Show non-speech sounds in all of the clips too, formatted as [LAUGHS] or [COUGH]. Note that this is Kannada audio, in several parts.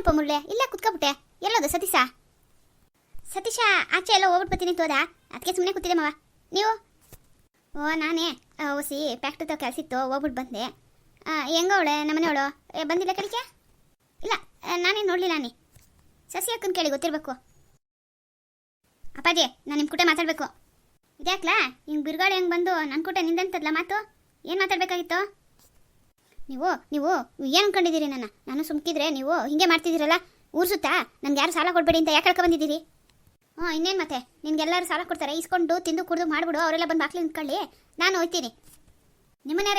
ಏನಪ್ಪ ಮುರಳೆ? ಇಲ್ಲೇ ಕುತ್ಕೊಬಿಟ್ಟೆ. ಎಲ್ಲೋದು ಸತೀಶ. ಸತೀಶ ಆಚೆ ಎಲ್ಲ ಹೋಗ್ಬಿಟ್ಟು ಬರ್ತೀನಿ ತೋದ ಅದಕ್ಕೆ ಸುಮ್ಮನೆ ಕೂತಿದೆ ಮಾವ. ನೀವು? ಓ ನಾನೇ. ಓಸಿ ಪ್ಯಾಕ್ಟ್ರಿ ಫ್ಯಾಕ್ಟ್ರಿ ಕೆಲಸ ಇತ್ತು ಹೋಗ್ಬಿಟ್ಟು ಬಂದೆ. ಹೆಂಗವಳೆ ನಮ್ಮನೆಯವಳು? ಏ, ಬಂದಿಲ್ಲ ಕಳಿಕೆ ಇಲ್ಲ ನಾನೇ ನೋಡಲಿಲ್ಲ ನೀ ಸಸಿ ಅಕ್ಕನ ಕೇಳಿ ಗೊತ್ತಿರಬೇಕು. ಅಪ್ಪಾಜಿ ನಾನು ನಿಮ್ಮ ಕೂಟ ಮಾತಾಡಬೇಕು. ಇದ್ಯಾಕ್ಲಾ? ಹಿಂಗೆ ಬಿರುಗಾಳಿ ಹೆಂಗೆ ಬಂದು ನನ್ನ ಕೂಟ ನಿಂದಂತದ್ಲ ಮಾತು? ಏನು ಮಾತಾಡಬೇಕಾಗಿತ್ತು? ನೀವು ನೀವು ಏನು ಅನ್ಕೊಂಡಿದ್ದೀರಿ ನನ್ನ? ನಾನು ಸುಮ್ಕಿದ್ರೆ ನೀವು ಹಿಂಗೆ ಮಾಡ್ತಿದ್ದೀರಲ್ಲ? ಊರು ಸುತ್ತಾ? ನನ್ಗೆ ಯಾರು ಸಾಲ ಕೊಡಬೇಡಿ ಅಂತ ಯಾಕೆ ಹೇಳ್ಕೊ ಬಂದಿದ್ದೀರಿ? ಹ್ಞೂ, ಇನ್ನೇನು ಮತ್ತೆ? ನಿನ್ಗೆಲ್ಲರೂ ಸಾಲ ಕೊಡ್ತಾರೆ, ಇಸ್ಕೊಂಡು ತಿಂದು ಕುಡಿದು ಮಾಡಿಬಿಡು, ಅವರೆಲ್ಲ ಬಂದು ಬಾಕ್ಲಿ ನಿಂತ್ಕೊಳ್ಳಿ. ನಾನು ಹೋಯ್ತೀನಿ.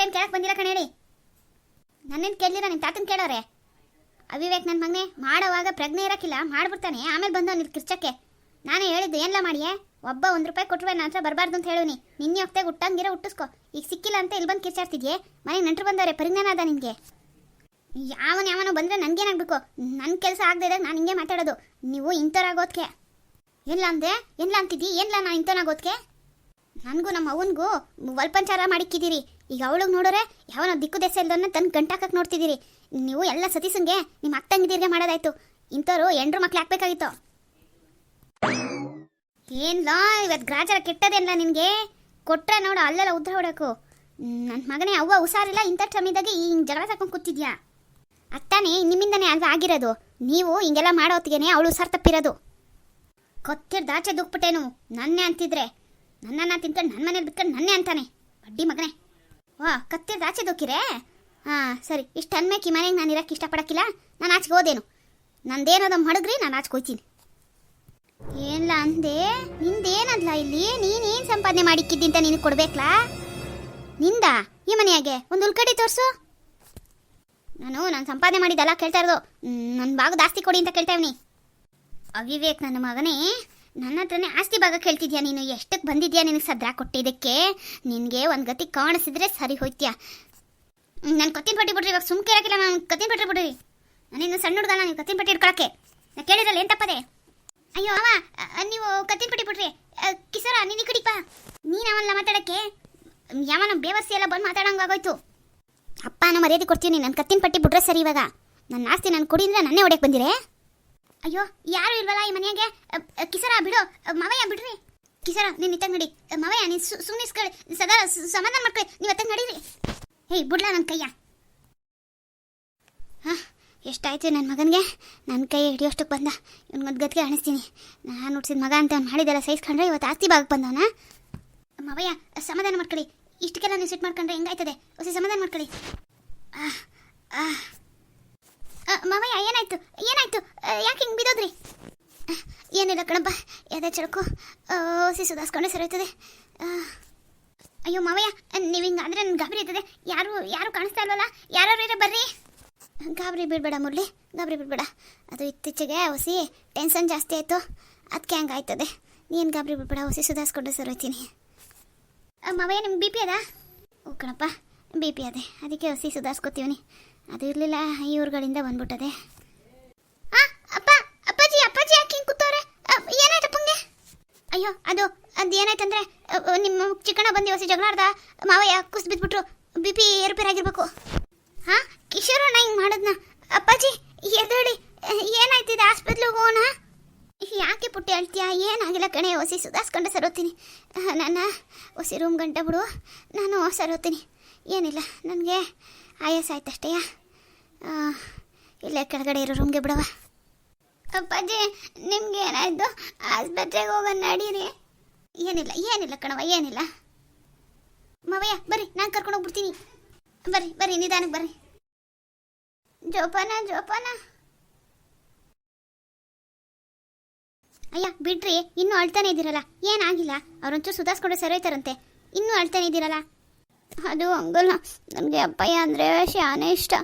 ಏನು ಕೇಳಕ್ಕೆ ಬಂದಿಲ್ಲ ಕಣ ಹೇಳಿ ನನ್ನೇನು ಕೇಳಲಿಲ್ಲ ನಿಮ್ಮ ತಾತನ ಕೇಳೋರೆ. ಅವಿವೇಕ್ ನನ್ನ ಮಗನೇ, ಮಾಡೋವಾಗ ಪ್ರಜ್ಞೆ ಇರೋಕ್ಕಿಲ್ಲ, ಮಾಡ್ಬಿಡ್ತಾನೆ. ಆಮೇಲೆ ಬಂದು ನಿಲ್ ಕಿರ್ಚಕ್ಕೆ. ನಾನೇ ಹೇಳಿದ್ದು ಏನಲ್ಲ ಮಾಡಿಯೇ? ಒಬ್ಬ ಒಂದು ರೂಪಾಯಿ ಕೊಟ್ಟರೆ ನನ್ನ ಹತ್ರ ಬರಬಾರ್ದು ಅಂತ ಹೇಳೋನಿ ನಿನ್ನೆ ಹೋಗ್ತಾ ಹುಟ್ಟಂಗಿರ ಹುಟ್ಟಿಸ್ಕೊ. ಈಗ ಸಿಕ್ಕಿಲ್ಲ ಅಂತ ಇಲ್ಲಿ ಬಂದು ಕಿರ್ಚಾಡ್ತಿದ್ಯೆ? ಮನೆಗೆ ನೆಂಟರು ಬಂದವರೆ, ಪರಿಜ್ಞಾನ ಅದ ನಿನಗೆ. ಯಾವನ ಯಾವನೋ ಬಂದರೆ ನನಗೇನಾಗಬೇಕು? ನನ್ನ ಕೆಲಸ ಆಗದೆ ಇದ್ದಾಗ ನಾನು ಹಿಂಗೆ ಮಾತಾಡೋದು. ನೀವು ಇಂಥವ್ರಾಗೋದಕ್ಕೆ ಎಲ್ಲ ಅಂದೆ? ಎಲ್ಲ ಅಂತಿದ್ದಿ? ಎಲ್ಲ ನಾನು ಆಗೋದ್ಕೆ ನನಗೂ ನಮ್ಮ ಅವನಿಗೂ ವಲ್ಪಂಚಾರ ಮಾಡಿಕ್ಕಿದ್ದೀರಿ. ಈಗ ಅವಳಿಗೆ ನೋಡೋರೆ ಯಾವನೋ ದಿಕ್ಕು ದೇಶ ಇಲ್ಲದನ್ನ ತನ್ನ ಗಂಟಾಕಕ್ಕೆ ನೋಡ್ತಿದ್ದೀರಿ. ನೀವು ಎಲ್ಲ ಸತೀಸಂಗೆ ನಿಮ್ಮ ಅಕ್ಕಂಗಿದ್ದೀರಿಗೆ ಮಾಡೋದಾಯ್ತು. ಇಂಥವ್ರು ಎಂಡ್ರು ಮಕ್ಳು ಹಾಕ್ಬೇಕಾಗಿತ್ತು. ಏನ್ಲ ಇವತ್ತು ಗ್ರಾಚಾರ ಕೆಟ್ಟದೇಲ್ಲ ನಿನಗೆ ಕೊಟ್ರೆ ನೋಡು, ಅಲ್ಲೆಲ್ಲ ಉದ್ರ ಹೊಡಕು ನನ್ನ ಮಗನೇ, ಅವ್ವ ಹುಷಾರಿಲ್ಲ, ಇಂಥ ಸಮಯದಾಗ ಹಿಂಗೆ ಜಗಳ ತಕೊಂಡು ಕೂತಿದ್ಯಾ? ಅತ್ತಾನೆ, ನಿಮ್ಮಿಂದನೇ ಅಲ್ವಾ ಆಗಿರೋದು? ನೀವು ಹಿಂಗೆಲ್ಲ ಮಾಡೋ ಅವಳು ಹುಷಾರು ತಪ್ಪಿರೋದು. ಕೊತ್ತಿರ್ ದಾಚೆ ದುಕ್ಬಿಟ್ಟೇನು, ನನ್ನೇ ಅಂತಿದ್ರೆ. ನನ್ನನ್ನ ತಿನ್ಕೊಂಡು ನನ್ನ ಮನೇಲಿ ಬಿಟ್ಕೊಂಡು ನನ್ನೇ ಅಂತಾನೆ. ಬಡ್ಡಿ ಮಗನೇ. ವಾ, ಕತ್ತಿರ್ ದಾಚೆ ದುಕ್ಕಿರೇ ಹಾಂ, ಸರಿ, ಇಷ್ಟು ಅನ್ಮೇಕಿ ಈ ಮನೆಗೆ ನಾನು ಇರೋಕ್ಕೆ ಇಷ್ಟಪಡಕ್ಕಿಲ್ಲ. ನಾನು ಆಚೆಗೆ ಹೋದೇನು. ನಂದೇನದ ಮಡಗ್ರಿ, ನಾನು ಆಚೆಗೆ ಹೋಯ್ತೀನಿ. ಅಂದೆ, ನಿಂದೇನದ್ಲ ಇಲ್ಲಿ? ನೀನೇನು ಸಂಪಾದನೆ ಮಾಡಿಕ್ಕಿದ್ದಿ ಅಂತ ನೀನು ಕೊಡ್ಬೇಕ್ಲಾ? ನಿಂದ, ಈ ಮನೆಯಾಗೆ, ಒಂದು ಉಲ್ಕಡಿ ತೋರಿಸು. ನಾನು ನಾನು ಸಂಪಾದನೆ ಮಾಡಿದ್ದಲ್ಲ ಕೇಳ್ತಾ ಇರೋದು. ನನ್ನ ಭಾಗ ಜಾಸ್ತಿ ಕೊಡಿ ಅಂತ ಕೇಳ್ತಾ ಇವ್ನಿ. ಅವಿವೇಕ್ ನನ್ನ ಮಗನೇ, ನನ್ನ ಹತ್ರನೇ ಆಸ್ತಿ ಭಾಗ ಕೇಳ್ತಿದ್ಯಾ ನೀನು? ಎಷ್ಟಕ್ಕೆ ಬಂದಿದ್ಯಾ ನಿನಗೆ ಸದ್ರ ಕೊಟ್ಟಿದ್ದಕ್ಕೆ? ನಿನಗೆ ಒಂದು ಗತಿ ಕಾಣಿಸಿದ್ರೆ ಸರಿ ಹೋಯ್ತ್ಯಾ? ನಾನು ಕತ್ತಿನ ಪಟ್ಟಿ ಬಿಡ್ರಿ, ಇವಾಗ ಸುಮ್ಕೆ ಕೇಳೋಕ್ಕಿಲ್ಲ ನಾನು. ಕತ್ತಿನ ಪಟ್ಟಿ ಬಿಡ್ರಿ. ನಾನಿನ್ನು ಸಣ್ಣ ಹುಡುಗಲ್ಲ ನೀವು ಕತ್ತಿನ ಪಟ್ಟಿ ಇಟ್ಕೊಳಕ್ಕೆ ನಾ ಕೇಳಿರಲ್ಲ ಏನು ತಪ್ಪದೆ? ಅಯ್ಯೋ, ಅವ ನೀವು ಕತ್ತಿನ ಪಟ್ಟಿ ಬಿಡ್ರಿ. ಕಿಸರ ನಿನ್ನ ಕಡಿಪ ನೀನು ಅವಲ್ಲ ಮಾತಾಡಕ್ಕೆ? ಯಾವನ ಬೇವರ್ಸಿ ಎಲ್ಲ ಬಂದು ಮಾತಾಡಂಗಾಗೋಯ್ತು ಅಪ್ಪನ ಮರ್ಯಾದೆ ಕೊಡ್ತೀನಿ ನನ್ನ ಕತ್ತಿನ ಪಟ್ಟಿ ಬಿಡ್ರೆ ಸರಿ ಇವಾಗ. ನನ್ನ ಆಸ್ತಿ ನಾನು ಕೊಡಿ ಅಂದ್ರೆ ನನ್ನೇ ಹೊಡ್ಯಕ್ಕೆ ಬಂದಿರೇ? ಅಯ್ಯೋ, ಯಾರು ಇಲ್ವಲ್ಲ ಈ ಮನೆಯಾಗೆ ಕಿಸರ ಬಿಡು. ಮಾವಯ್ಯ, ಬಿಡ್ರಿ. ಕಿಸರ ನೀನು ಇತ್ತಾಗ ನಡಿ. ಮಾವಯ್ಯ, ನೀನು ಸುಮ್ಮನೆ ಸದಾ ಸ- ಸಮಾಧಾನ ಮಾಡ್ಕೊಳ್ಳಿ. ನೀವು ಅತ್ತಾಗ ನಡೀರಿ. ಹೇಯ್, ಬಿಡ್ಲಾ ನನ್ನ ಕೈಯ. ಹಾಂ. ಎಷ್ಟಾಯ್ತು ನನ್ನ ಮಗನಿಗೆ? ನನ್ನ ಕೈ ಹಿಡಿಯೋಷ್ಟಕ್ಕೆ ಬಂದ. ಇವ್ನಿಗೊಂದು ಗದ್ಗೆ ಅಣಿಸ್ತೀನಿ. ನಾನು ಹುಡ್ಸಿದ ಮಗ ಅಂತ ಅವ್ನು ಮಾಡಿದೆಲ್ಲ ಸಹಿಸ್ಕೊಂಡ್ರೆ ಇವತ್ತು ಆಸ್ತಿ ಭಾಗಕ್ಕೆ ಬಂದವನ? ಮವಯ್ಯ ಸಮಾಧಾನ ಮಾಡ್ಕೊಳ್ಳಿ. ಇಷ್ಟಕ್ಕೆಲ್ಲ ನೀವು ಸಿಟ್ ಮಾಡ್ಕೊಂಡ್ರೆ ಹೆಂಗಾಯ್ತದೆ? ಹೊಸ ಸಮಾಧಾನ ಮಾಡ್ಕೊಳ್ಳಿ. ಮಾವಯ್ಯ ಏನಾಯ್ತು? ಏನಾಯ್ತು? ಯಾಕೆ ಹಿಂಗೆ ಬಿದ್ದೋದ್ರಿ? ಏನಿಲ್ಲ ಕಣಪ್ಪ. ಯಾವುದೇ ಚಳಕು. ಹೊಸಿ ಸುಧಾರಿಸ್ಕೊಂಡು ಸರಿ ಆ, ಅಯ್ಯೋ ಮಾವಯ್ಯ ನೀವು ಹಿಂಗೆ ಅಂದರೆ ನನ್ಗೆ ಗಾಬರಿ ಆಯ್ತದೆ ಯಾರು ಯಾರು ಕಾಣಿಸ್ತಾ ಇಲ್ವಲ್ಲ? ಯಾರು ಇರೋ ಬರ್ರಿ. ಗಾಬರಿ ಬಿಡಬೇಡ ಮುರಳಿ, ಗಾಬರಿ ಬಿಡಬೇಡ. ಅದು ಇತ್ತೀಚೆಗೆ ಹೊಸಿ ಟೆನ್ಷನ್ ಜಾಸ್ತಿ ಆಯಿತು. ಅದಕ್ಕೆ ಹಂಗಾಯ್ತದೆ ನೀನು ಗಾಬರಿ ಬಿಡಬೇಡ, ಹೊಸಿ ಸುಧಾರಿಸ್ಕೊಂಡು ಸರ್ ಹೋಯ್ತೀನಿ ಮಾವಯ್ಯ, ನಿಮ್ಗೆ ಬಿ ಪಿ ಅದ? ಓ, ಕಣಪ್ಪ ಬಿ ಪಿ ಅದೇ. ಅದಕ್ಕೆ ಹೊಸಿ ಸುಧಾರಿಸ್ಕೊತೀವಿ ಅದು ಇರಲಿಲ್ಲ, ಈ ಊರುಗಳಿಂದ ಬಂದ್ಬಿಟ್ಟದೆ. ಹಾಂ ಅಪ್ಪ, ಅಪ್ಪಾಜಿ ಅಪ್ಪಾಜಿ ಯಾಕೆ ಹಿಂಗೆ ಕೂತವ್ರೆ? ಏನಾಯ್ತಪ್ಪಂಗೆ ಅಯ್ಯೋ, ಅದು ಅದು ಏನಾಯ್ತಂದ್ರೆ ನಿಮ್ಮ ಚಿಕ್ಕಣ್ಣ ಬಂದು ಹೊಸಿ ಜಗಳ ಆಡ್ದ, ಮಾವಯ್ಯ ಕುಸ್ ಬಿದ್ಬಿಟ್ರು ಬಿ ಪಿ ಏರುಪೇರಾಗಿರ್ಬೇಕು. ಹಾ ಕಿಶೋರಣ್ಣ ಹಿಂಗೆ ಮಾಡದ್ನ? ಅಪ್ಪಾಜಿ, ಎದ್ದೇಳಿ. ಏನಾಯ್ತಿದೆ? ಆಸ್ಪತ್ರೆಗೆ ಹೋಗೋಣ? ಯಾಕೆ ಪುಟ್ಟಿ ಹೇಳ್ತೀಯಾ ಏನಾಗಿಲ್ಲ ಕಣೆ ಹೊಸಿ ಸುಧಾರಿಸ್ಕೊಂಡು ಸರೋತೀನಿ. ನನ್ನ ಹೊಸಿ ರೂಮ್ ಗಂಟೆ ಬಿಡು. ನಾನು ಸರೋತೀನಿ. ಏನಿಲ್ಲ, ನನಗೆ ಆಯಾಸ ಆಯ್ತಷ್ಟೇ ಇಲ್ಲೇ ಕೆಳಗಡೆ ಇರೋ ರೂಮ್ಗೆ ಬಿಡವ ಅಪ್ಪಾಜಿ, ನಿಮ್ಗೆ ಏನಾಯ್ತು? ಆಸ್ಪತ್ರೆಗೆ ಹೋಗೋಣ ನಡೀರಿ. ಏನಿಲ್ಲ ಏನಿಲ್ಲ ಕಣವ ಏನಿಲ್ಲ. ಮಾವಯ್ಯ, ಬರ್ರಿ, ನಾನು ಕರ್ಕೊಂಡು ಹೋಗ್ಬಿಡ್ತೀನಿ. ಬರ್ರಿ ಬರ್ರಿ ನಿಧಾನಕ್ಕೆ ಬರ್ರಿ. ಜೋಪಾನ ಜೋಪಾನ. ಅಯ್ಯ ಬಿಡ್ರಿ ಇನ್ನೂ ಅಳ್ತಾನೆ ಇದ್ದೀರಲ್ಲ, ಏನಾಗಿಲ್ಲ? ಅವ್ರೊಂಚೂರು ಸುಧಾರಿಸ್ಕೊಂಡು ಸರಿ ಹೋಯ್ತಾರಂತೆ. ಇನ್ನೂ ಅಳ್ತಾನೆ ಇದ್ದೀರಲ್ಲ? ಅದು ಹಂಗಲ್ಲ. ನನಗೆ ಅಪ್ಪಯ್ಯ ಅಂದರೆ ಶಾನೆ ಇಷ್ಟ.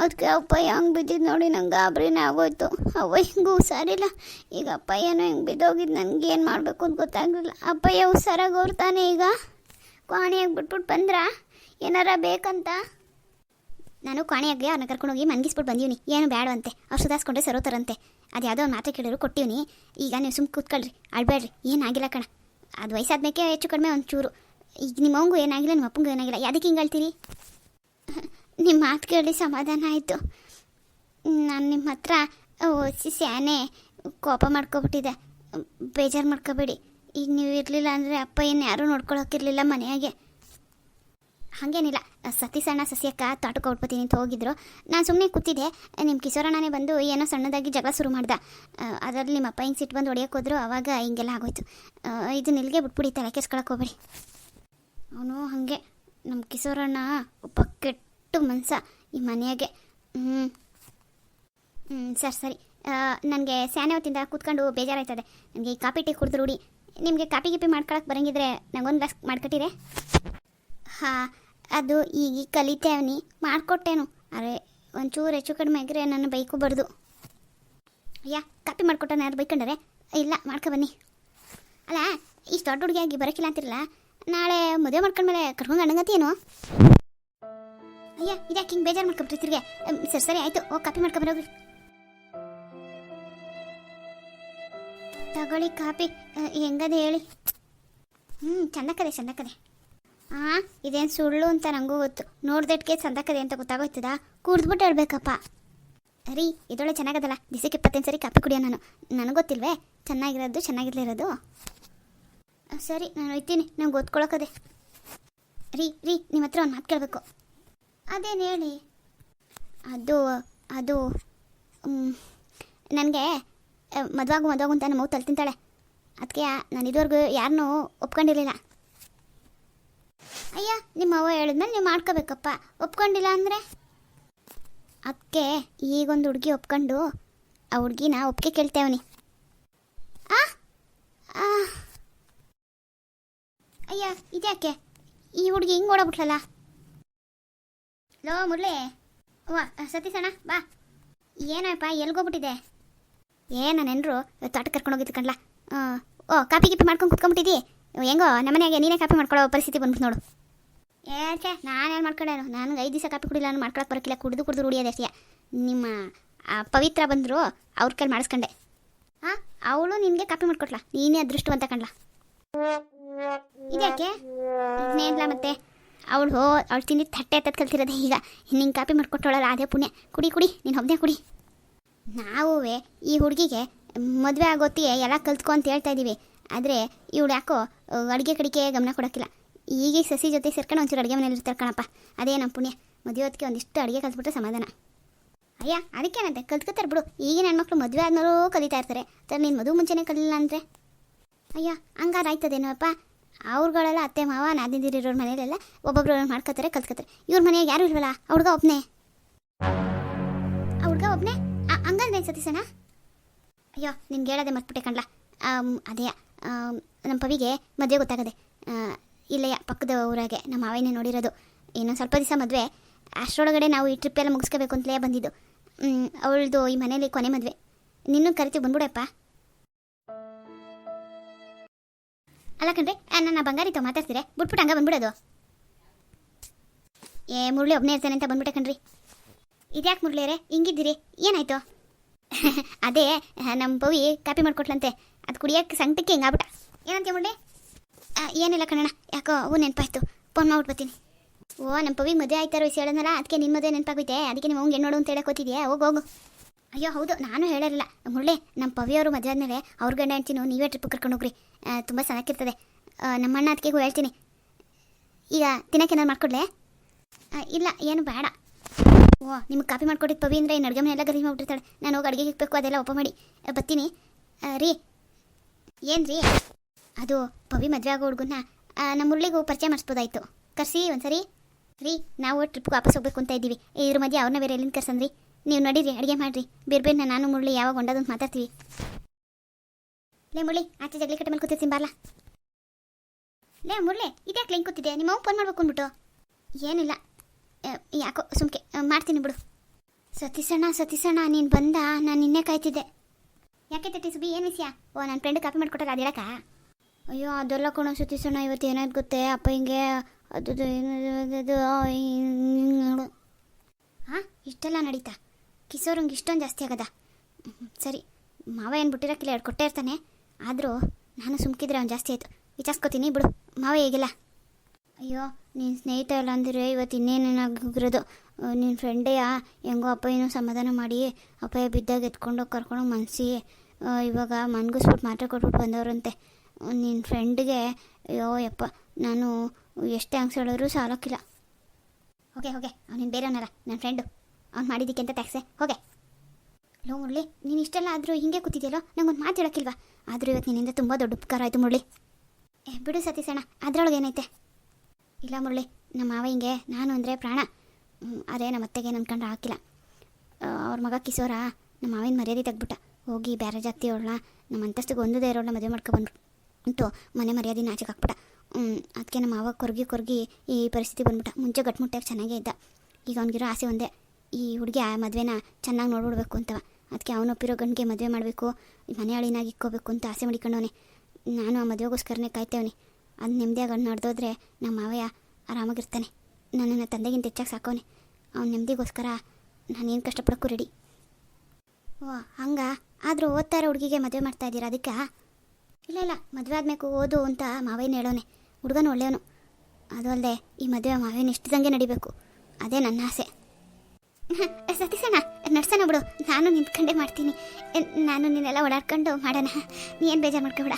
ಅದಕ್ಕೆ ಅಪ್ಪಯ್ಯ ಹಂಗೆ ಬಿದ್ದಿದ್ದು ನೋಡಿ ನಂಗೆ ಗಾಬರಿನೇ ಆಗೋಯ್ತು. ಹಿಂಗೂ ಹುಷಾರಿಲ್ಲ. ಈಗ ಅಪ್ಪಯ್ಯನೂ ಹಿಂಗೆ ಬಿದ್ದೋಗಿದ್ದು ನನಗೆ ಏನು ಮಾಡಬೇಕು ಅಂತ ಗೊತ್ತಾಗಲಿಲ್ಲ. ಅಪ್ಪಯ್ಯ ಹುಷಾರಾಗಿ ಹೋಗ್ತಾನೆ ಈಗ. ಕ್ವಾಣಿಯಾಗಿ ಬಿಟ್ಬಿಟ್ಟು ಬಂದ್ರಾ? ಏನಾರ ಬೇಕಂತ? ನಾನು ಕಾಣೆಯಾಗೆ ಅವ್ರನ್ನ ಕರ್ಕೊಂಡೋಗಿ ಮನ್ಗಿಸ್ಬಿಟ್ಟು ಬಂದೀವಿ ಏನು ಬೇಡವಂತೆ ಅವ್ರು ಸುಧಾರಿಸ್ಕೊಂಡ್ರೆ ಸರೋತಾರಂತೆ. ಅದು ಯಾವುದೋ ಒಂದು ಮಾತ್ರ ಕೇಳಿದ್ರು ಕೊಟ್ಟಿವ್ನಿ. ಈಗ ನೀವು ಸುಮ್ಮ ಕೂತ್ಕೊಳ್ರಿ. ಅಳ್ಬೇಡ್ರಿ ಏನಾಗಿಲ್ಲ ಕಣ. ಅದು ವಯಸ್ಸಾದ್ಮೇಲೆ ಹೆಚ್ಚು ಕಡಿಮೆ ಒಂದು ಚೂರು. ಈಗ ನಿಮ್ಮ ಅವಂಗೂ ಏನಾಗಿಲ್ಲ ನಿಮ್ಮ ಅಪ್ಪಂಗೂ ಏನಾಗಿಲ್ಲ. ಯಾವುದಕ್ಕೆ ಹಿಂಗೆ ಹೇಳ್ತೀರಿ [LAUGHS] ನಿಮ್ಮ ಮಾತು ಕೇಳಿ ಸಮಾಧಾನ ಆಯಿತು. ನಾನು ನಿಮ್ಮ ಹತ್ರ ಓಸಿ ಸ್ಯಾನೆ ಕೋಪ ಮಾಡ್ಕೊಬಿಟ್ಟಿದೆ. ಬೇಜಾರು ಮಾಡ್ಕೋಬೇಡಿ. ಈಗ ನೀವು ಇರಲಿಲ್ಲ ಅಂದರೆ ಅಪ್ಪ ಏನು ಯಾರೂ ನೋಡ್ಕೊಳಕ್ಕಿರಲಿಲ್ಲ ಮನೆಯಾಗೆ. ಹಾಗೇನಿಲ್ಲ. ಸತೀಸಣ್ಣ ಸಸ್ಯಕ್ಕ ತೋಟಕ್ಕೆ ಹೊಟ್ಬತ್ತೀನಿ ಅಂತ ಹೋಗಿದ್ರು. ನಾನು ಸುಮ್ಮನೆ ಕೂತಿದ್ದೆ. ನಿಮ್ಮ ಕಿಶೋರಣ್ಣನೇ ಬಂದು ಏನೋ ಸಣ್ಣದಾಗಿ ಜಗಳ ಶುರು ಮಾಡ್ದ. ಅದರಲ್ಲಿ ನಿಮ್ಮ ಅಪ್ಪ ಹಿಂಗೆ ಸಿಟ್ಟು ಬಂದು ಹೊಡಿಯೋಕೆ ಹೋದ್ರು. ಅವಾಗ ಹಿಂಗೆಲ್ಲ ಆಗೋಯ್ತು. ಇದು ನಿಲ್ಗೆ ಬಿಟ್ಬಿಡಿ, ತಲೆ ಕೆಸ್ಕೊಳಕ್ಕೆ ಹೋಗ್ಬೇಡಿ. ಅವನು ಹಾಗೆ. ನಮ್ಮ ಕಿಶೋರಣ್ಣ ಒಬ್ಬ ಕೆಟ್ಟು ಮನ್ಸ ಈ ಮನೆಯಾಗೆ. ಹ್ಞೂ ಹ್ಞೂ ಸರಿ ಸರಿ. ನನಗೆ ಸ್ಯಾನೆ ಹೊತ್ತಿಂದ ಕೂತ್ಕೊಂಡು ಬೇಜಾರಾಯ್ತದೆ. ನನಗೆ ಈ ಕಾಪಿ ಟೀ ಕುಡಿದ್ರು ರೂಢಿ. ನಿಮಗೆ ಕಾಪಿ ಗಿಪಿ ಮಾಡ್ಕೊಳಕ್ಕೆ ಬರಂಗಿದ್ರೆ ನಂಗೊಂದು ಗ್ಲಾಸ್ ಮಾಡ್ಕೊಟ್ಟಿರೆ? ಹಾಂ ಅದು ಈಗ ಕಲಿತೇವನಿ ಮಾಡ್ಕೊಟ್ಟೇನು. ಅರೆ, ಒಂಚೂರು ಹೆಚ್ಚು ಕಡಿಮೆ ಆಗ್ರೆ ನನ್ನ ಬೈಕು ಬಡ್ದು ಅಯ್ಯ, ಕಾಪಿ ಮಾಡ್ಕೊಟ್ಟಾನ ಯಾರು ಬೈಕೊಂಡರೆ? ಇಲ್ಲ, ಮಾಡ್ಕೊ ಬನ್ನಿ. ಅಲ್ಲ, ಇಷ್ಟು ದೊಡ್ಡ ಹುಡುಗಿಯಾಗಿ ಬರೋಕ್ಕಿಲ್ಲ ಅಂತಿರಲ್ಲ? ನಾಳೆ ಮದುವೆ ಮಾಡ್ಕೊಂಡ್ಮೇಲೆ ಕರ್ಕೊಂಡು ಅಣ್ಣಗತ್ತೇನು ಅಯ್ಯ, ಇದ್ಯಾಕೆ ಹಿಂಗೆ ಬೇಜಾರು ಮಾಡ್ಕೊಬಿಟ್ರಿ ತಿರ್ಗೆ? ಸರಿ ಸರಿ, ಆಯಿತು. ಓ ಕಾಪಿ ಮಾಡ್ಕೊಬರೋಗ್ರಿ ತಗೊಳ್ಳಿ, ಕಾಪಿ. ಹೆಂಗದೆ ಹೇಳಿ. ಹ್ಞೂ ಚೆನ್ನಕ್ಕದೆ ಚಂದಕ್ಕದೆ ಹಾಂ ಇದೇನು ಸುಳ್ಳು ಅಂತ ನನಗೂ ಗೊತ್ತು. ನೋಡ್ದಟ್ಗೆ ಸಂದಕ್ಕದೆ ಅಂತ ಗೊತ್ತಾಗೋಯ್ತದ? ಕುಡ್ದ್ಬಿಟ್ಟು ಹೇಳ್ಬೇಕಪ್ಪ. ರೀ ಇದೊಳ್ಳೆ ಚೆನ್ನಾಗದಲ್ಲ. ದಿಸಕ್ಕೆ ಇಪ್ಪತ್ತೈದು ಸರಿ ಕಾಪಿ ಕುಡಿಯೋ ನಾನು. ನನಗೆ ಗೊತ್ತಿಲ್ವೇ? ಚೆನ್ನಾಗಿರೋದು ಚೆನ್ನಾಗಿರ್ಲಿರೋದು ಸರಿ, ನಾನು ಹೋಯ್ತೀನಿ ನಂಗೆ ಓದ್ಕೊಳಕದೆ. ರೀ ರೀ ನಿಮ್ಮ ಹತ್ರ ಒಂದು ಮಾತು ಕೇಳಬೇಕು. ಅದೇನು ಹೇಳಿ? ಅದು ಅದು ನನಗೆ ಮದುವಾಗು ಮದುವಾಗು ಅಂತ ನಮ್ಮ ಮೌ ತಲೆ ತಿಂತಾಳೆ ಅದಕ್ಕೆ ನಾನು ಇದುವರೆಗೂ ಯಾರನ್ನೂ ಒಪ್ಕೊಂಡಿರಲಿಲ್ಲ. ಅಯ್ಯ, ನಿಮ್ಮ ಅವ್ವ ಹೇಳಿದ್ಮೇಲೆ ನೀವು ಮಾಡ್ಕೋಬೇಕಪ್ಪ. ಒಪ್ಕೊಂಡಿಲ್ಲ ಅಂದರೆ? ಅದಕ್ಕೆ ಈಗೊಂದು ಹುಡುಗಿ ಒಪ್ಕೊಂಡು ಆ ಹುಡುಗಿನ ಒಪ್ಪಿಗೆ ಕೇಳ್ತೇವನಿ. ಅಯ್ಯ, ಇದ್ಯಾಕೆ? ಈ ಹುಡುಗಿ ಹಿಂಗೆ ಓಡಬಿಟ್ಲಲ್ಲ ಲೋ, ಮುರಳಿ. ವಾ ಸತೀಸಣ್ಣ ಬಾ. ಏನಪ್ಪ ಎಲ್ಗೋಗ್ಬಿಟ್ಟಿದೆ? ಏ ನೆನರು ತೋಟ ಕರ್ಕೊಂಡು ಹೋಗಿದ್ದು ಕಣ್ಲ. ಓ ಕಾಪಿ ಗಿಪಿ ಮಾಡ್ಕೊಂಡು ಕುತ್ಕೊಂಡ್ಬಿಟ್ಟಿದ್ದಿ ಹೆಂಗೋ, ನಮ್ಮನೆಯಾಗೆ ನೀನೇ ಕಾಪಿ ಮಾಡ್ಕೊಳ್ಳೋ ಪರಿಸ್ಥಿತಿ ಬಂದ್ಬಿಟ್ಟು ನೋಡು. ಏಕೆ ಏನು ಮಾಡ್ಕೊಂಡೇನು ನನಗೆ ಐದು ದಿವಸ ಕಾಪಿ ಕುಡಿಲ್ಲ ನಾನು ಮಾಡ್ಕೊಳಕ್ಕೆ ಬರೋಕ್ಕಿಲ್ಲ ಕುಡಿದು ಕುಡಿದು ರೂಢಿಯೋದಷ್ಟೇ ನಿಮ್ಮ ಪವಿತ್ರ ಬಂದರು, ಅವ್ರ ಕೈಲಿ ಮಾಡಿಸ್ಕೊಂಡೆ. ಹಾಂ ಅವಳು ನಿನಗೆ ಕಾಪಿ ಮಾಡ್ಕೊಟ್ಲ? ನೀನೇ ಅದೃಷ್ಟವಂತ ಕಣ್ಲ? ಇದ್ಯಾಕೆ? ಇನ್ನೇನಿಲ್ಲ ಮತ್ತೆ. ಅವಳು ಹೋ, ಅವಳು ತಿಂದಿದ್ದು ತಟ್ಟೆ ಎತ್ತದ ಕಲ್ತಿರೋದೆ ಈಗ. ನಿಂಗೆ ಕಾಪಿ ಮಾಡ್ಕೊಟ್ಟವಳಲ್ಲ, ಅದೇ ಪುಣ್ಯ. ಕುಡಿ ಕುಡಿ, ನೀನು ಒಬ್ಬನೇ ಕುಡಿ. ನಾವು ಈ ಹುಡುಗಿಗೆ ಮದುವೆ ಆಗೋತ್ತಿಗೆ ಎಲ್ಲ ಕಲ್ತ್ಕೊ ಅಂತ ಹೇಳ್ತಾ ಇದ್ದೀವಿ ಆದರೆ, ಇವಳು ಯಾಕೋ, ಅಡುಗೆ ಕಡಿಕೆ ಗಮನ ಕೊಡೋಕ್ಕಿಲ್ಲ. ಈಗ ಸಸಿ ಜೊತೆ ಸೇರ್ಕೊಂಡು ಒಂಚೂರು ಅಡುಗೆ ಮನೇಲಿ ಇರ್ತಾರೆ ಕಣಪ್ಪ. ಅದೇ ನಮ್ಮ ಪುಣ್ಯ. ಮದುವೆ ಹೊತ್ತಿಗೆ ಒಂದಿಷ್ಟು ಅಡುಗೆ ಕಲ್ತ್ಬಿಟ್ರೆ ಸಮಾಧಾನ. ಅಯ್ಯ, ಅದಕ್ಕೇನಂತೆ? ಕಲ್ತ್ಕೊತಾರೆ ಬಿಡು. ಈಗಿನ ಹೆಣ್ಮಕ್ಳು ಮದುವೆ ಆದ್ಮೇಲೂ ಕಲಿತಾ ಇರ್ತಾರೆ. ತರ ನೀನು ಮದುವೆ ಮುಂಚೆನೇ ಕಲಿಲ್ಲ ಅಂದರೆ? ಅಯ್ಯ, ಹಂಗಾರ ಆಯ್ತದೇನೋಪ್ಪ? ಅವ್ರುಗಳೆಲ್ಲ ಅತ್ತೆ, ಮಾವ ನಾದಿದಿರಿರೋರ ಮನೇಲೆಲ್ಲ ಒಬ್ಬೊಬ್ರು ಮಾಡ್ಕೋತಾರೆ, ಕಲ್ತ್ಕೋತಾರೆ. ಇವ್ರ ಮನೆಯಾಗ ಯಾರು ಇಲ್ವಲ್ಲ ಹುಡುಗ ಒಬ್ಬನೇ ಹುಡುಗ ಒಬ್ಬನೇ ಹಂಗಂದ್ರೆ ಸತೀಸಣ್ಣ ಅಯ್ಯೋ, ನಿನ್ಗೆ ಹೇಳೋದೆ ಮರ್ತ್ಬಿಟ್ಟೆ ಕಣ್ಲ. ಅದೇ ನಮ್ಮ ಪವಿಗೆ ಮದುವೆ ಗೊತ್ತಾಗದೆ. ಇಲ್ಲಯ್ಯ, ಪಕ್ಕದ ಊರಾಗೆ. ನಮ್ಮ ಮಾವೇನೇ ನೋಡಿರೋದು. ಇನ್ನೊಂದು ಸ್ವಲ್ಪ ದಿವಸ ಮದುವೆ. ಅಷ್ಟರೊಳಗಡೆ ನಾವು ಈ ಟ್ರಿಪ್ ಎಲ್ಲ ಮುಗಿಸ್ಕೋಬೇಕು ಅಂತಲೇ ಬಂದಿದ್ದು. ಅವಳದು ಈ ಮನೇಲಿ ಕೊನೆ ಮದುವೆ. ನಿನ್ನೂ ಕರಿತೀವಿ ಬಂದ್ಬಿಡಪ್ಪ. ಅಲ್ಲ ಕಣ್ರಿ ನಾನು ನನ್ನ ಬಂಗಾರಿతో ಮಾತಾಡ್ತೀರಾ? ಬಿಟ್ಬಿಟ್ಟು ಹಂಗೆ ಬಂದ್ಬಿಡೋದು. ಏ, ಮುರಳಿ ಒಬ್ಬನೇ ಇರ್ತಾನೆ ಅಂತ ಬಂದ್ಬಿಟ್ಟೆ ಕಣ್ರಿ. ಇದ್ಯಾಕೆ ಮುರಳಿಯರೇ ಹಿಂಗಿದ್ದೀರಿ? ಏನಾಯ್ತು? [LAUGHS] ಅದೇ, ನಮ್ಮ ಬವಿ ಕಾಪಿ ಮಾಡ್ಕೊಟ್ಲಂತೆ. ಅದು ಕುಡಿಯೋಕ್ಕೆ ಸಂಕಟಕ್ಕೆ ಹಿಂಗಾಗ್ಬಿಟ್ಟ. ಏನಂತೆ ಮುರಳಿ? ಏನಿಲ್ಲ ಕಣಣ್ಣ, ಯಾಕೋ ಅವು ನೆನಪಾಯ್ತು. ಫೋನ್ ಮಾಡ್ಬಿಡ್ತೀನಿ ಓ ನಮ್ಮ ಪವಿ ಮದುವೆ ಆಯ್ತಾರೋ ವಿಷಯ ಹೇಳೋನಲ್ಲ ಅದಕ್ಕೆ ನಿನ್ನ ಮದುವೆ ನೆನಪಾಗುತ್ತೆ ಅದಕ್ಕೆ ನಿಮ್ಮ ಅವ್ಗೆ ನೋಡು ಅಂತ ಹೇಳಕ್ ಹೋಗ್ತಿದ್ಯಾ ಹೋಗು ಹೋಗು. ಅಯ್ಯೋ, ಹೌದು, ನಾನು ಹೇಳಿರಲಿಲ್ಲ ಮುರಳಿ ನಮ್ಮ ಪವಿಯವರು ಮದುವೆ ಆದಮೇಲೆ ಅವ್ರ ಗಂಡ ಹೇಳ್ತೀನಿ ನೀವೇ ಟ್ರಿಪ್ ಕರ್ಕೊಂಡು ಹೋಗ್ರಿ. ತುಂಬ ಚೆನ್ನಾಗಿರ್ತದೆ ನಮ್ಮ ಅಣ್ಣ ಅದಕ್ಕೆ ಹೇಳ್ತೀನಿ. ಈಗ ತಿನ್ನೋಕೆ ಏನಾರು ಮಾಡ್ಕೊಡ್ಲೆ? ಇಲ್ಲ, ಏನು ಬೇಡ. ಓ, ನಿಮ್ಗೆ ಕಾಪಿ ಮಾಡ್ಕೊಟ್ಟಿದ್ದು ಪವಿ ಅಂದರೆ ಇನ್ನು ಅಡುಗೆ ಮನೆ ಎಲ್ಲ ಗರಿ ಮಾಡ್ಬಿಟ್ಟಿರ್ತಾಳೆ. ನಾನು ಹೋಗಿ ಅಡುಗೆ ಇಕ್ಬೇಕು, ಅದೆಲ್ಲ ಒಪ್ಪ ಮಾಡಿ. ಬರ್ತೀನಿ. ರೀ. ಏನು ರೀ ಅದು ಪವಿ ಮದುವೆ ಆಗೋ ಹುಡುಗನ ನಮ್ಮ ಮುರಳಿಗೂ ಪರಿಚಯ ಮಾಡಿಸ್ಬೋದಾಯ್ತು. ಕರ್ಸಿ ಒಂದ್ಸರಿ. ರೀ, ನಾವು ಟ್ರಿಪ್ಗೆ ವಾಪಸ್ ಹೋಗ್ಬೇಕು ಅಂತ ಇದ್ದೀವಿ. ಇದ್ರ ಮಧ್ಯೆ ಅವ್ರನ್ನ ಬೇರೆ ಎಲ್ಲಿಂದ ಕರ್ಸಂದ್ರಿ? ನೀವು ನಡೀರಿ ಅಡುಗೆ ಮಾಡಿರಿ. ಬೇರೆ ಬೇರೆ ನಾನು ಮುರಳಿ ಯಾವಾಗ ಹೊಂಡೋದು ಅಂತ ಮಾತಾಡ್ತೀವಿ. ಲೇ ಮುರಳಿ ಆಚೆ ಜಗಲಿ ಕಟ್ಟೆ ಮೇಲೆ ಕೂತಿರ್ತೀನಿ, ಬಾರ್ಲಾ. ಲೇ ಮುರಳಿ ಇದ್ಯಾಕೆ ಲಿಂಕ್ ಕೂತಿದೆ ನಿಮ್ಮ ಫೋನ್ ಮಾಡ್ಬೇಕು ಅಂದ್ಬಿಟ್ಟು. ಏನಿಲ್ಲ. ಯಾಕೋ ಸುಮ್ಕೆ ಮಾಡ್ತೀನಿ ಬಿಡು. ಸತೀಸಣ್ಣ ಸತೀಸಣ್ಣ ನೀನು ಬಂದ, ನಾನು ನಿನ್ನೆ ಕಾಯ್ತಿದ್ದೆ. ಯಾಕೆ ತಟ್ಟಿ ಸುಬಿ ಏನು ವಿಷಯ? ಓ ನನ್ನ ಫ್ರೆಂಡ್ ಕಾಪಿ ಮಾಡಿಕೊಟ್ಟಾಗ ಅದು ಹೇಳಕ್ಕ? ಅಯ್ಯೋ, ಅದೆಲ್ಲ ಕಣೋ ಸತೀಸಣ್ಣ ಇವತ್ತು ಏನಾಯ್ತು ಗೊತ್ತೇ? ಅಪ್ಪ ಹಿಂಗೆ ಅದು ಅದು ಹಾಂ ಇಷ್ಟೆಲ್ಲ ನಡೀತಾ? ಕಿಸೋರಂಗೆ ಇಷ್ಟೊಂದು ಜಾಸ್ತಿ ಆಗದ? ಸರಿ. ಮಾವ ಏನು ಬಿಟ್ಟಿರೋಕ್ಕಿಲ್ಲ ಎರಡು ಕೊಟ್ಟೇ ಇರ್ತಾನೆ. ಆದರೂ ನಾನು ಸುಮ್ಕಿದ್ರೆ ಅವ್ನು ಜಾಸ್ತಿ ಆಯಿತು. ವಿಚಾರಿಸ್ಕೋತೀನಿ, ಬಿಡು. ಮಾವ ಹೇಗಿಲ್ಲ? ಅಯ್ಯೋ ನಿನ್ನ ಸ್ನೇಹಿತ ಇಲ್ಲ ಅಂದ್ರೆ ಇವತ್ತು ಇನ್ನೇನೇನಾಗಿರೋದು? ನಿನ್ನ ಫ್ರೆಂಡೇ ಹೆಂಗೋ ಅಪ್ಪ ಏನೋ ಸಮಾಧಾನ ಮಾಡಿ, ಅಪ್ಪಯ್ಯ ಬಿದ್ದಾಗ ಎತ್ಕೊಂಡೋಗಿ ಕರ್ಕೊಂಡೋಗಿ ಮನಸ್ಸಿ ಇವಾಗ ಮನ್ಗಿಸ್ಬಿಟ್ಟು ಮಾತ್ರೆ ಕೊಟ್ಬಿಟ್ಟು ಬಂದವರಂತೆ. ನಿನ್ನ ಫ್ರೆಂಡ್ಗೆ ಅಯ್ಯೋ, ಯಪ್ಪ, ನಾನು ಎಷ್ಟು ಹಂಗ್ಸ್ ಹೇಳಿದ್ರು ಸಾಲೋಕ್ಕಿಲ್ಲ. ಓಕೆ ಓಕೆ ನೀನು ಬೇರೆಯವನಲ್ಲ ನನ್ನ ಫ್ರೆಂಡು ಅವ್ನು ಮಾಡಿದ್ದಕ್ಕೆ ಅಂತ ಟ್ಯಾಕ್ಸೆ ಹೋಗೆ. ಲೋ, ಮುರಳಿ, ನೀನು ಇಷ್ಟೆಲ್ಲ ಆದರೂ ಹಿಂಗೆ ಕೂತಿದ್ಯಲ್ಲೋ? ನಂಗೊಂದು ಮಾತು ಹೇಳೋಕ್ಕಿಲ್ವಾ? ಆದರೂ ಇವತ್ತು ನಿನ್ನಿಂದ ತುಂಬ ದೊಡ್ಡ ಉಪಕಾರ ಆಯಿತು, ಮುರಳಿ. ಏ, ಬಿಡು ಸತೀಸಣ್ಣ ಅದ್ರೊಳಗೆ ಏನೈತೆ? ಇಲ್ಲ, ಮುರಳಿ, ನಮ್ಮ ಮಾವ ಹಿಂಗೆ, ನಾನು ಅಂದರೆ ಪ್ರಾಣ. ಅದೇ ನಮ್ಮ ಅತ್ತೆಗೆ ಅನ್ಕೊಂಡು ಹಾಕಿಲ್ಲ. ಅವ್ರ ಮಗ ಕಿಸೋರಾ ನಮ್ಮ ಮಾವಿನ ಮರ್ಯಾದೆ ತೆಗ್ಬಿಟ್ಟ ಹೋಗಿ ಬೇರೆ ಜಾತಿ ಅವಳನ್ನ, ನಮ್ಮ ಅಂತಸ್ತಿಗೆ ಒಂದು ಇರೋಳನ್ನ ಮದುವೆ ಮಾಡ್ಕೊಬಂದ್ರು ಉಂಟು ಮನೆ ಮರ್ಯಾದೆ ನಾಚಿಗೆ ಹಾಕ್ಬಿಟ್ಟ. ಅದಕ್ಕೆ ನಮ್ಮ ಮಾವ ಕೊರಗಿ ಕೊರಗಿ ಈ ಪರಿಸ್ಥಿತಿ ಬಂದ್ಬಿಟ್ಟ. ಮುಂಚೆ ಗಟ್ಮುಟ್ಟಾಗಿ ಚೆನ್ನಾಗೇ ಇದ್ದ. ಈಗ ಅವ್ನಿಗಿರೋ ಆಸೆ ಒಂದೇ. ಈ ಹುಡುಗಿ ಆ ಮದುವೆನ ಚೆನ್ನಾಗಿ ನೋಡ್ಬಿಡ್ಬೇಕು ಅಂತವ. ಅದಕ್ಕೆ ಅವನೊಪ್ಪಿರೋ ಗಂಡಿಗೆ ಮದುವೆ ಮಾಡಬೇಕು ಮನೆ ಹಳಿನಾಗಿ ಇಕ್ಕೋಬೇಕು ಅಂತ ಆಸೆ ಮಾಡಿಕೊಂಡವನೆ. ನಾನು ಆ ಮದುವೆಗೋಸ್ಕರನೇ ಕಾಯ್ತೇವನಿ. ಅದು ನೆಮ್ಮದಿಯಾಗಿ ಅವ್ನು ನಡೆದೋದ್ರೆ ನಮ್ಮ ಮಾವಯ್ಯ ಆರಾಮಾಗಿರ್ತಾನೆ. ನನ್ನನ್ನು ತಂದೆಗಿಂತ ಹೆಚ್ಚಾಗಿ ಸಾಕೋನೆ ಅವ್ನ ನೆಮ್ಮದಿಗೋಸ್ಕರ ನಾನೇನು ಕಷ್ಟಪಡೋಕ್ಕೂ ರೆಡಿ ಓ, ಹಂಗ? ಆದರೂ ಓದ್ತಾ ಹುಡುಗಿಗೆ ಮದುವೆ ಮಾಡ್ತಾ ಇದ್ದೀರಾ ಅದಕ್ಕೆ? ಇಲ್ಲ ಇಲ್ಲ, ಮದುವೆ ಆದ್ಮೇಕು ಓದು ಅಂತ ಮಾವೇನು ಹೇಳೋನೆ. ಹುಡುಗನು ಒಳ್ಳೆಯವನು. ಅದು ಅಲ್ಲದೆ ಈ ಮದುವೆ ಮಾವೇನು ಇಷ್ಟದಂಗೆ ನಡಿಬೇಕು. ಅದೇ ನನ್ನ ಆಸೆ. [LAUGHS] ಸತೀಸಣ್ಣ ನಡ್ಸೋಣ ಬಿಡು. ನಾನು ನಿಂತ್ಕೊಂಡೇ ಮಾಡ್ತೀನಿ. ನಾನು ನಿನ್ನೆಲ್ಲ ಓಡಾಡ್ಕೊಂಡು ಮಾಡೋಣ. ನೀ ಏನು ಬೇಜಾರು ಮಾಡ್ಕೊಬೇಡ.